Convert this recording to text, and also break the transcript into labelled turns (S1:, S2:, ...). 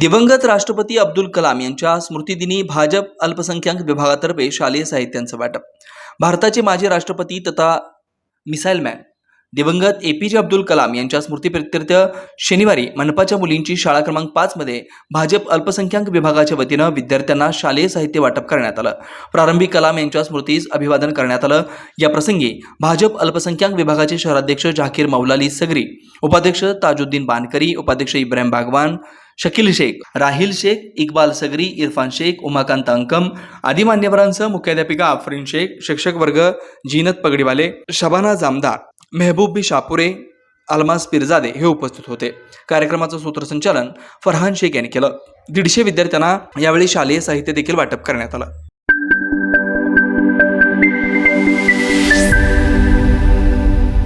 S1: दिवंगत राष्ट्रपती अब्दुल कलाम यांच्या स्मृतिदिनी भाजप अल्पसंख्याक विभागातर्फे शालेय साहित्यांचं वाटप. भारताचे माजी राष्ट्रपती तथा मिसाईल मॅन दिवंगत ए पी जे अब्दुल कलाम यांच्या स्मृतीप्रित्यर्थ शनिवारी मनपाच्या मुलींची शाळा क्रमांक पाचमध्ये भाजप अल्पसंख्याक विभागाच्या वतीनं विद्यार्थ्यांना शालेय साहित्य वाटप करण्यात आलं. प्रारंभी कलाम यांच्या स्मृतीस अभिवादन करण्यात आलं. या प्रसंगी भाजप अल्पसंख्याक विभागाचे शहराध्यक्ष झाकीर मौलाली सगरी उपाध्यक्ष ताजुद्दीन बानकरी उपाध्यक्ष इब्राहिम बागवान शकील शेख राहिल शेख इक्बाल सगरी इरफान शेख उमाकांत अंकम आदी मान्यवरांसह मुख्याध्यापिका आफरीन शेख शिक्षक वर्ग जीनत पगडीवाले शबाना जामदार मेहबूब बी शापुरे अलमास पिरजादे हे उपस्थित होते. कार्यक्रमाचं सूत्रसंचालन फरहान शेख यांनी केलं. दीडशे विद्यार्थ्यांना यावेळी शालेय साहित्य देखील वाटप करण्यात आलं.